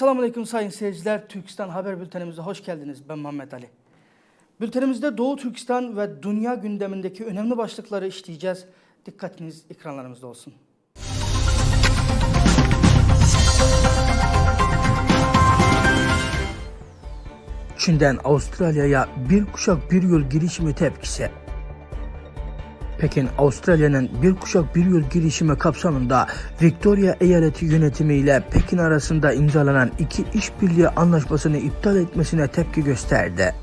Esselamu Aleyküm sayın seyirciler. Türkistan Haber Bültenimize hoş geldiniz. Ben Muhammed Ali. Bültenimizde Doğu Türkistan ve dünya gündemindeki önemli başlıkları işleyeceğiz. Dikkatiniz ekranlarımızda olsun. Çin'den Avustralya'ya bir kuşak bir yıl girişimi tepkisi. Pekin, Avustralya'nın bir kuşak bir yıl girişimi kapsamında Victoria eyaleti yönetimi ile Pekin arasında imzalanan iki işbirliği anlaşmasını iptal etmesine tepki gösterdi.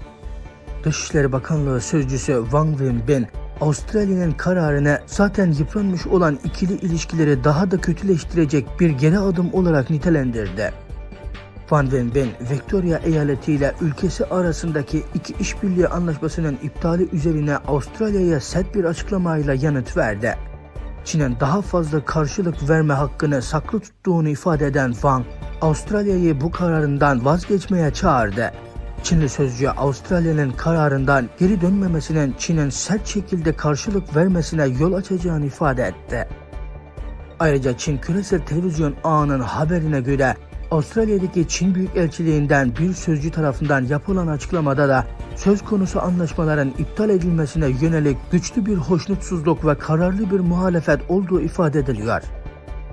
Dışişleri Bakanlığı Sözcüsü Wang Wenbin, Avustralya'nın kararını zaten yıpranmış olan ikili ilişkileri daha da kötüleştirecek bir geri adım olarak nitelendirdi. Van Wenbin, Victoria eyaleti ile ülkesi arasındaki iki işbirliği anlaşmasının iptali üzerine Avustralya'ya sert bir açıklamayla yanıt verdi. Çin'in daha fazla karşılık verme hakkını saklı tuttuğunu ifade eden Wang, Avustralya'yı bu kararından vazgeçmeye çağırdı. Çinli sözcü Avustralya'nın kararından geri dönmemesinin Çin'in sert şekilde karşılık vermesine yol açacağını ifade etti. Ayrıca Çin küresel televizyon ağının haberine göre Avustralya'daki Çin Büyükelçiliğinden bir sözcü tarafından yapılan açıklamada da söz konusu anlaşmaların iptal edilmesine yönelik güçlü bir hoşnutsuzluk ve kararlı bir muhalefet olduğu ifade ediliyor.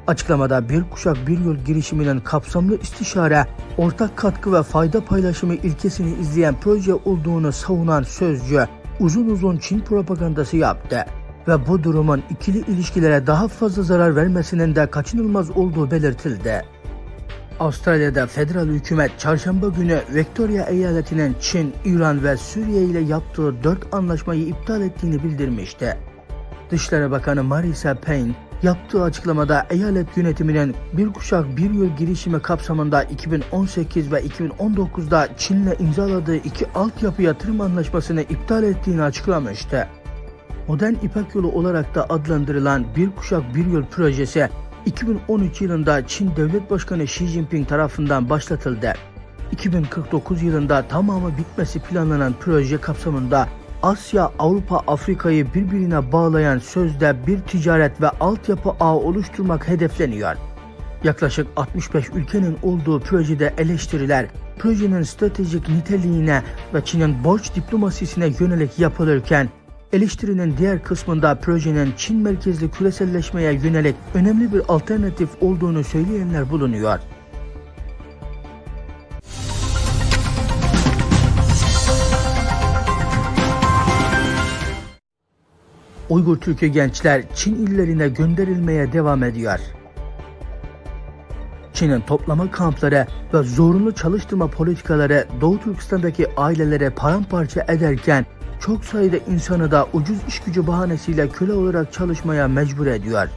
Açıklamada bir kuşak bir yıl girişiminin kapsamlı istişare, ortak katkı ve fayda paylaşımı ilkesini izleyen proje olduğunu savunan sözcü uzun uzun Çin propagandası yaptı ve bu durumun ikili ilişkilere daha fazla zarar vermesinin de kaçınılmaz olduğu belirtildi. Avustralya'da federal hükümet çarşamba günü Victoria eyaletinin Çin, İran ve Suriye ile yaptığı dört anlaşmayı iptal ettiğini bildirmişti. Dışişleri Bakanı Marisa Payne yaptığı açıklamada eyalet yönetiminin bir kuşak bir yıl girişimi kapsamında 2018 ve 2019'da Çin'le imzaladığı iki altyapı yatırım anlaşmasını iptal ettiğini açıklamıştı. Modern İpek Yolu olarak da adlandırılan Bir Kuşak Bir Yıl projesi 2013 yılında Çin Devlet Başkanı Xi Jinping tarafından başlatıldı. 2049 yılında tamamı bitmesi planlanan proje kapsamında Asya, Avrupa, Afrika'yı birbirine bağlayan sözde bir ticaret ve altyapı ağı oluşturmak hedefleniyor. Yaklaşık 65 ülkenin olduğu projede eleştiriler, projenin stratejik niteliğine ve Çin'in borç diplomasisine yönelik yapılırken, eleştirinin diğer kısmında projenin Çin merkezli küreselleşmeye yönelik önemli bir alternatif olduğunu söyleyenler bulunuyor. Uygur Türk'ü gençler Çin illerine gönderilmeye devam ediyor. Çin'in toplama kampları ve zorunlu çalıştırma politikaları Doğu Türkistan'daki ailelere paramparça ederken çok sayıda insanı da ucuz iş gücü bahanesiyle köle olarak çalışmaya mecbur ediyor.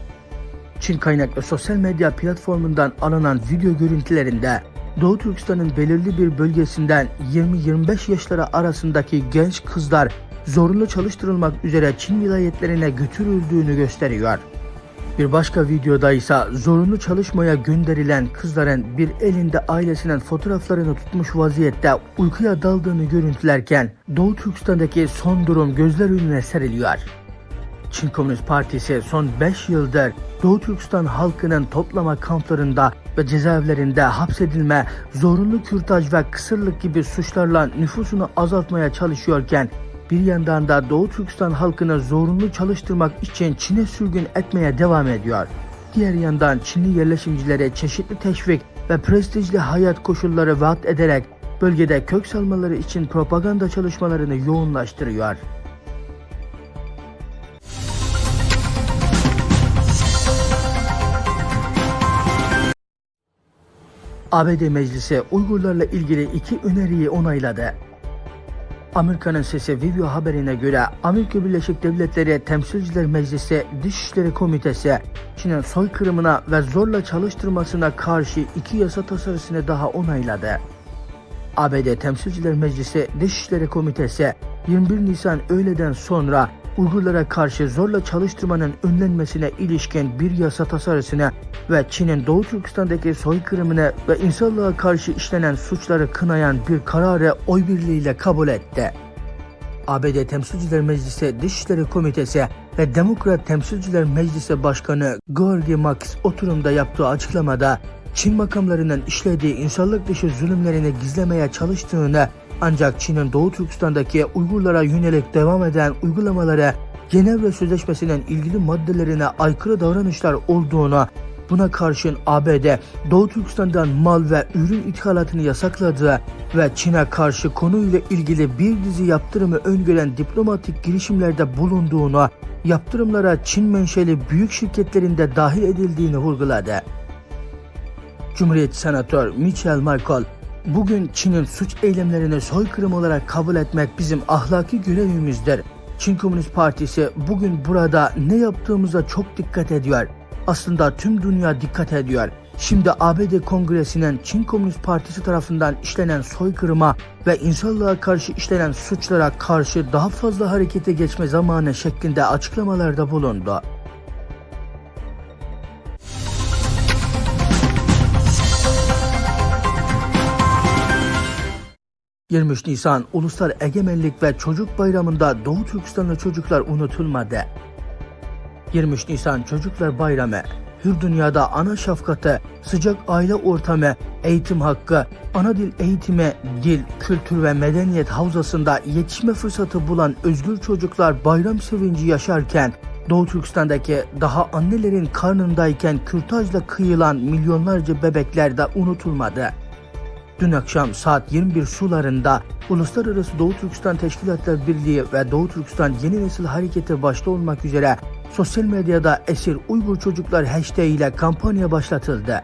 Çin kaynaklı sosyal medya platformundan alınan video görüntülerinde Doğu Türkistan'ın belirli bir bölgesinden 20-25 yaşları arasındaki genç kızlar zorunlu çalıştırılmak üzere Çin vilayetlerine götürüldüğünü gösteriyor. Bir başka videoda ise zorunlu çalışmaya gönderilen kızların bir elinde ailesinin fotoğraflarını tutmuş vaziyette uykuya daldığını görüntülerken Doğu Türkistan'daki son durum gözler önüne seriliyor. Çin Komünist Partisi son 5 yıldır Doğu Türkistan halkının toplama kamplarında ve cezaevlerinde hapsedilme, zorunlu kürtaj ve kısırlık gibi suçlarla nüfusunu azaltmaya çalışıyorken bir yandan da Doğu Türkistan halkını zorunlu çalıştırmak için Çin'e sürgün etmeye devam ediyor. Diğer yandan Çinli yerleşimcilere çeşitli teşvik ve prestijli hayat koşulları vaat ederek bölgede kök salmaları için propaganda çalışmalarını yoğunlaştırıyor. ABD Meclisi Uygurlarla ilgili iki öneriyi onayladı. Amerika'nın sesi Vivio haberine göre Amerika Birleşik Devletleri Temsilciler Meclisi Dışişleri Komitesi Çin'in soykırımına ve zorla çalıştırmasına karşı iki yasa tasarısını daha onayladı. ABD Temsilciler Meclisi Dışişleri Komitesi 21 Nisan öğleden sonra Uygurlara karşı zorla çalıştırmanın önlenmesine ilişkin bir yasa tasarısını ve Çin'in Doğu Türkistan'daki soykırımını ve insanlığa karşı işlenen suçları kınayan bir kararı oy birliğiyle kabul etti. ABD Temsilciler Meclisi Dışişleri Komitesi ve Demokrat Temsilciler Meclisi Başkanı Georgi Max oturumda yaptığı açıklamada Çin makamlarının işlediği insanlık dışı zulümlerini gizlemeye çalıştığını ancak Çin'in Doğu Türkistan'daki Uygurlara yönelik devam eden uygulamalara Cenevre Sözleşmesi'nin ilgili maddelerine aykırı davranışlar olduğunu Buna karşın ABD Doğu Türkistan'dan mal ve ürün ithalatını yasakladığı ve Çin'e karşı konuyla ilgili bir dizi yaptırımı öngören diplomatik girişimlerde bulunduğunu, yaptırımlara Çin menşeli büyük şirketlerinde dahil edildiğini vurguladı. Cumhuriyet Senatör Mitchell Michael, bugün Çin'in suç eylemlerini soykırım olarak kabul etmek bizim ahlaki görevimizdir. Çin Komünist Partisi bugün burada ne yaptığımıza çok dikkat ediyor. Aslında tüm dünya dikkat ediyor. Şimdi ABD Kongresi'nin Çin Komünist Partisi tarafından işlenen soykırıma ve insanlığa karşı işlenen suçlara karşı daha fazla harekete geçme zamanı şeklinde açıklamalarda bulundu. 23 Nisan Ulusal Egemenlik ve Çocuk Bayramı'nda Doğu Türkistanlı çocuklar unutulmadı. 23 Nisan Çocuklar Bayramı, hür dünyada ana şefkati, sıcak aile ortamı, eğitim hakkı, ana dil eğitimi, dil, kültür ve medeniyet havzasında yetişme fırsatı bulan özgür çocuklar bayram sevinci yaşarken, Doğu Türkistan'daki daha annelerin karnındayken kürtajla kıyılan milyonlarca bebekler de unutulmadı. Dün akşam saat 21 sularında Uluslararası Doğu Türkistan Teşkilatlar Birliği ve Doğu Türkistan Yeni Nesil Hareketi başta olmak üzere sosyal medyada esir Uygur çocuklar hashtag ile kampanya başlatıldı.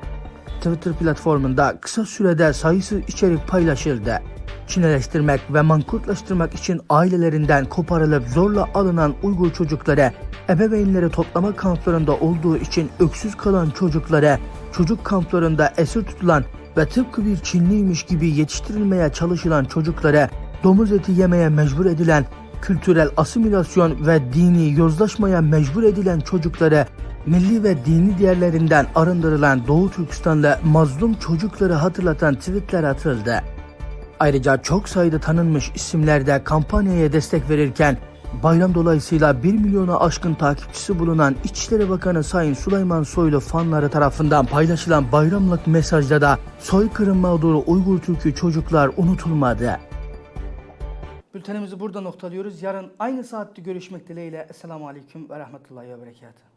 Twitter platformunda kısa sürede sayısız içerik paylaşıldı. Çineleştirmek ve mankurtlaştırmak için ailelerinden koparılıp zorla alınan Uygur çocukları, ebeveynleri toplama kamplarında olduğu için öksüz kalan çocuklara, çocuk kamplarında esir tutulan ve tıpkı bir Çinliymiş gibi yetiştirilmeye çalışılan çocuklara domuz eti yemeye mecbur edilen, kültürel asimilasyon ve dini yozlaşmaya mecbur edilen çocuklara milli ve dini değerlerinden arındırılan Doğu Türkistanlı mazlum çocukları hatırlatan tweetler atıldı. Ayrıca çok sayıda tanınmış isimler de kampanyaya destek verirken bayram dolayısıyla 1 milyona aşkın takipçisi bulunan İçişleri Bakanı Sayın Süleyman Soylu fanları tarafından paylaşılan bayramlık mesajda da soykırım mağduru Uygur Türk'ü çocuklar unutulmadı. Bültenimizi burada noktalıyoruz. Yarın aynı saatte görüşmek dileğiyle. Esselamu Aleyküm ve Rahmetullahi ve Berekatuhu.